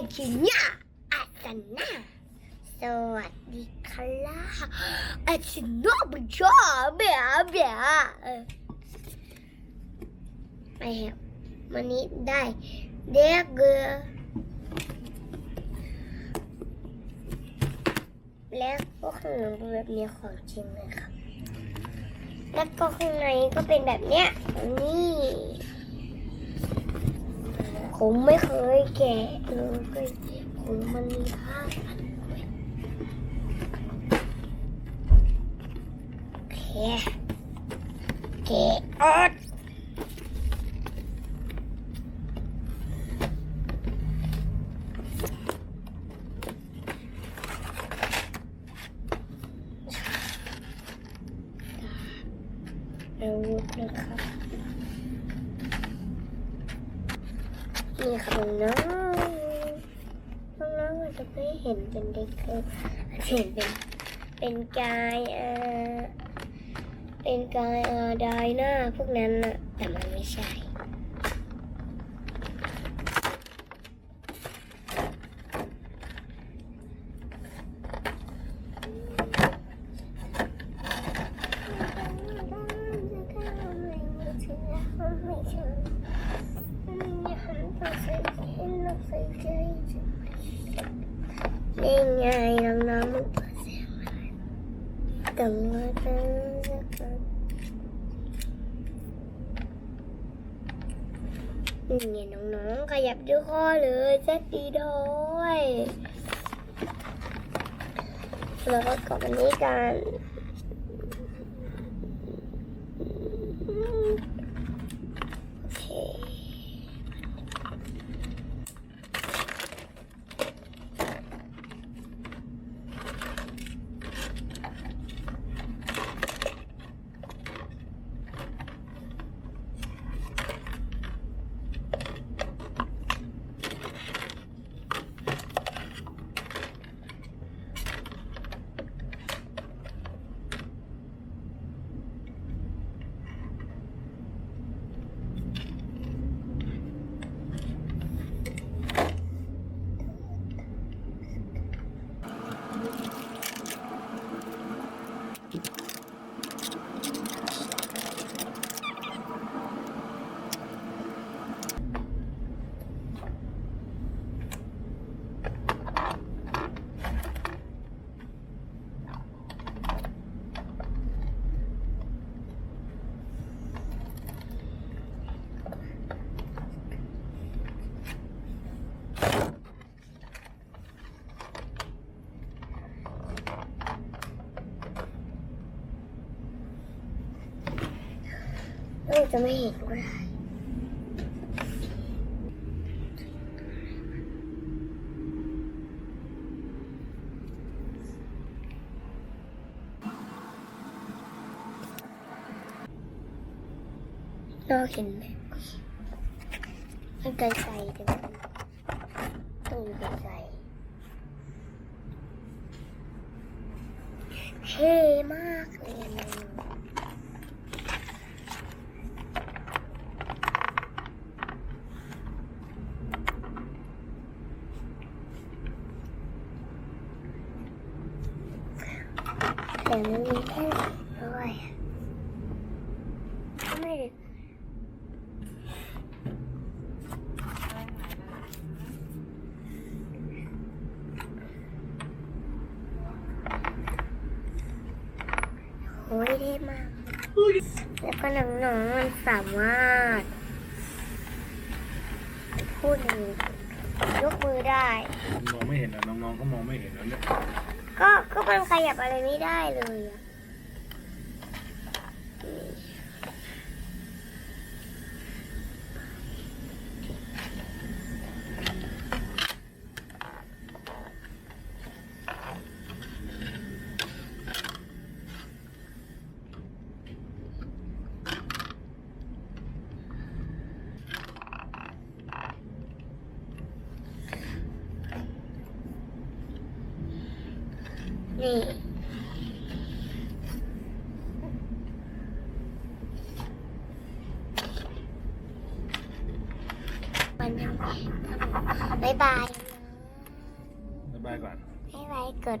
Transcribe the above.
งชิญาอาสนาสวัสดีครับอาสนาบุญชอบเบียเบียไม่ครับวันนี้ได้เด็กเกลือแล้วก็ขนมแบบนี้ของจริงเลยครับ แล้วก็ข้างในก็เป็นแบบเนี้ยนี่ ผมไม่เคยแกะเลยผมมันมีผ้าพันด้วยโอเคแกะออกอาวุธนะครับ นี่ค่ะน้องน้องอาจจะไม่เห็นเป็นเด็กเลยอาจจะเห็นเป็นเป็นกายเอ่อเป็นกายเอ่อไดหน้าพวกนั้นนะแต่มันไม่ใช่ นี่ไงน้องๆมันเปิดเสียงอะไรแต่ว่าจะนี่ไงน้องๆขยับด้วยข้อเลยเซตดีด้วยแล้วก็กลับมานี้กันโอเค เอ้ยจะไม่เห็นก็ได้นอกเห็นไหมมันไกลใส่เดี๋ยวมันต้องมีไกลใสเท่มากเลยนนี้ แต่มันมีแค่ด้วยไม่ได้โอ้ยเท่มาก แล้วก็น้องๆมันสามารถ พูดอย่างนี้ยกมือได้ มองไม่เห็นอะน้องๆก็มองไม่เห็นแล้วเนี่ย ก็ก็มันขยับอะไรไม่ได้เลยอะ นี่วันนี้บ๊ายบายบายก่อนบ๊ายบายกด